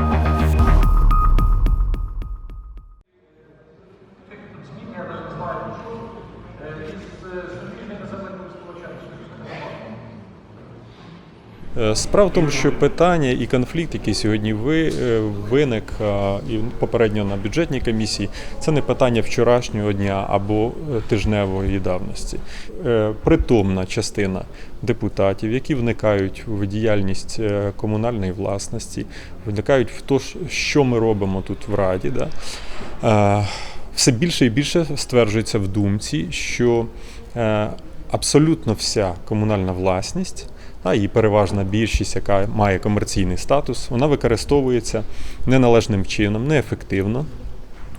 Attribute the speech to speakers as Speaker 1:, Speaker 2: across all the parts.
Speaker 1: Thank
Speaker 2: you. Справа в тому, що питання і конфлікт, який сьогодні ви, е, виник і попередньо на бюджетній комісії, це не питання вчорашнього дня або е, тижневої давності. Е, Притомна частина депутатів, які вникають в діяльність е, комунальної власності, вникають в те, що ми робимо тут в Раді. Да? Е, Все більше і більше стверджується в думці, що е, абсолютно вся комунальна власність а і переважна більшість, яка має комерційний статус, вона використовується неналежним чином, неефективно.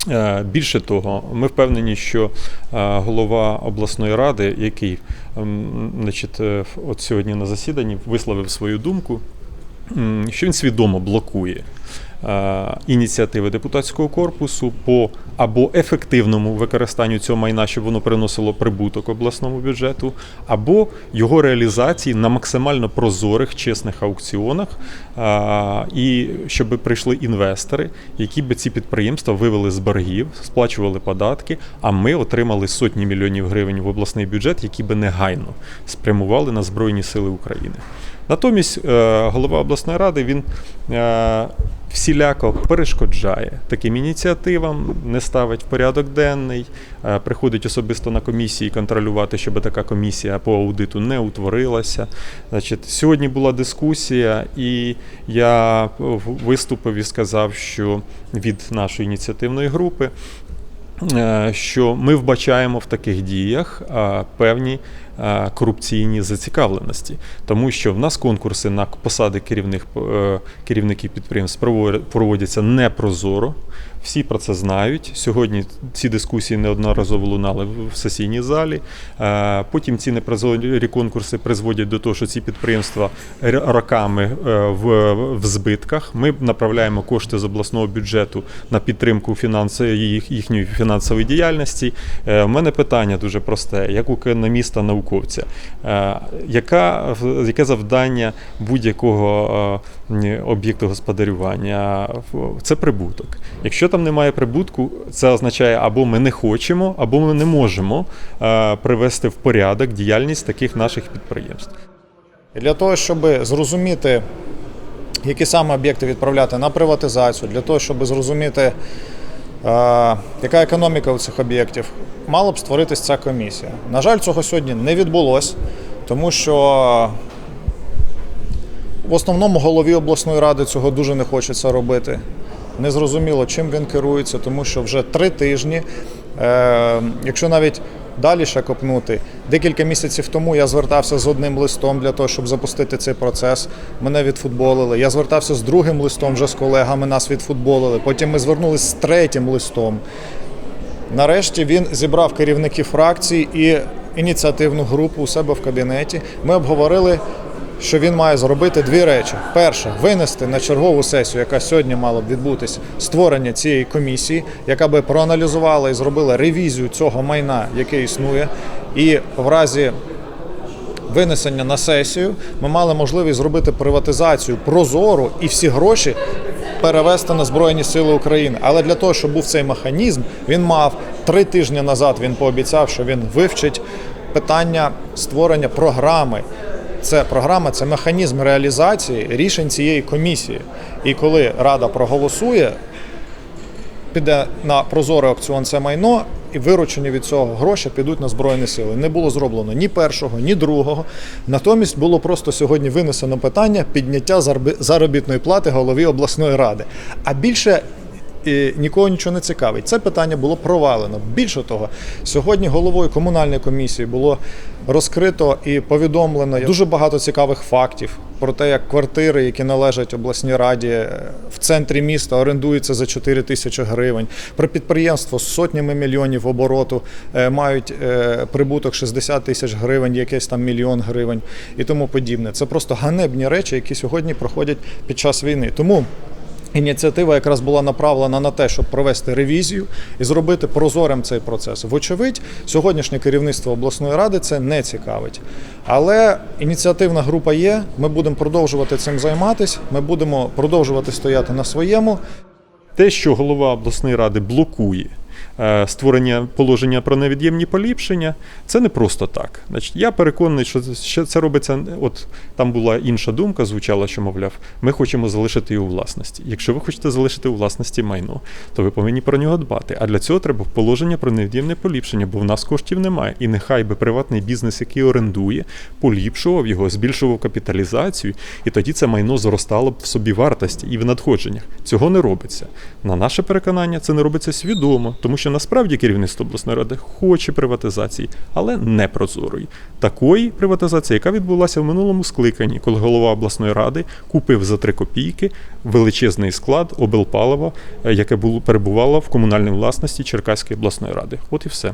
Speaker 2: Е, Більше того, ми впевнені, що е, голова обласної ради, який ем, значить, е, от сьогодні на засіданні висловив свою думку, що він свідомо блокує ініціативи депутатського корпусу по або ефективному використанню цього майна, щоб воно приносило прибуток обласному бюджету, або його реалізації на максимально прозорих, чесних аукціонах, е, і щоб прийшли інвестори, які би ці підприємства вивели з боргів, сплачували податки, а ми отримали сотні мільйонів гривень в обласний бюджет, які би негайно спрямували на Збройні Сили України. Натомість е, голова обласної ради він е, всіляко перешкоджає таким ініціативам, не ставить в порядок денний, е, приходить особисто на комісії контролювати, щоб така комісія по аудиту не утворилася. Значить, сьогодні була дискусія, і я виступив і сказав, що від нашої ініціативної групи е, що ми вбачаємо в таких діях певні корупційні зацікавленості, тому що в нас конкурси на посади керівних е, керівників підприємств проводя- проводяться непрозоро. Всі про це знають. Сьогодні ці дискусії неодноразово лунали в сесійній залі. Е, Потім ці непрозорі конкурси призводять до того, що ці підприємства роками е, в, збитках. Ми направляємо кошти з обласного бюджету на підтримку їх, їхньої фінансової діяльності. Е, У мене питання дуже просте, як у економіста науковця. Е, Яка, яке завдання будь-якого е, об'єкту господарювання? Це прибуток. Якщо там немає прибутку, це означає або ми не хочемо, або ми не можемо е, привести в порядок діяльність таких наших підприємств.
Speaker 3: Для того, щоб зрозуміти, які саме об'єкти відправляти на приватизацію, для того, щоб зрозуміти, яка економіка у цих об'єктів, мала б створитись ця комісія. На жаль, цього сьогодні не відбулося, тому що в основному голові обласної ради цього дуже не хочеться робити. Незрозуміло, чим він керується, тому що вже три тижні, якщо навіть далі ще копнути, декілька місяців тому я звертався з одним листом для того, щоб запустити цей процес. Мене відфутболили. Я звертався з другим листом вже з колегами, нас відфутболили. Потім ми звернулися з третім листом. Нарешті він зібрав керівників фракцій і ініціативну групу у себе в кабінеті. Ми обговорили, що він має зробити дві речі: перше винести на чергову сесію, яка сьогодні мала б відбутися, створення цієї комісії, яка би проаналізувала і зробила ревізію цього майна, яке існує, і в разі винесення на сесію ми мали можливість зробити приватизацію прозору і всі гроші перевести на Збройні Сили України. Але для того, щоб був цей механізм, він мав три тижні назад. Він пообіцяв, що він вивчить питання створення програми. Це програма, це механізм реалізації рішень цієї комісії. І коли Рада проголосує, піде на прозорий аукціон це майно, і виручені від цього гроші підуть на збройні сили. Не було зроблено ні першого, ні другого. Натомість було просто сьогодні винесено питання підняття заробітної плати голові обласної ради. А більше. І нікого нічого не цікавить. Це питання було провалено. Більше того, сьогодні головою комунальної комісії було розкрито і повідомлено дуже багато цікавих фактів про те, як квартири, які належать обласній раді е, в центрі міста, орендуються за 4 тисячі гривень. Про підприємство з сотнями мільйонів обороту е, мають е, прибуток 60 тисяч гривень, якийсь там мільйон гривень і тому подібне. Це просто ганебні речі, які сьогодні проходять під час війни. Тому Ініціатива якраз була направлена на те, щоб провести ревізію і зробити прозорим цей процес. Вочевидь, сьогоднішнє керівництво обласної ради це не цікавить. Але ініціативна група є. Ми будемо продовжувати цим займатися. Ми будемо продовжувати стояти на своєму.
Speaker 2: Те, що голова обласної ради блокує створення положення про невід'ємні поліпшення, це не просто так. Значить, я переконаний, що це- робиться. От там була інша думка, звучала, що мовляв, ми хочемо залишити його у власності. Якщо ви хочете залишити у власності майно, то ви повинні про нього дбати. А для цього треба положення про невід'ємне поліпшення, бо в нас коштів немає. І нехай би приватний бізнес, який орендує, поліпшував його, збільшував капіталізацію, і тоді це майно зростало б в собі вартості і в надходженнях. Цього не робиться. На наше переконання, це не робиться свідомо, тому що насправді керівництво обласної ради хоче приватизації, але не прозорої. Такої приватизації, яка відбулася в минулому скликанні, коли голова обласної ради купив за 3 копійки величезний склад облпалива, е, яке було перебувало в комунальній власності Черкаської обласної ради. От і все.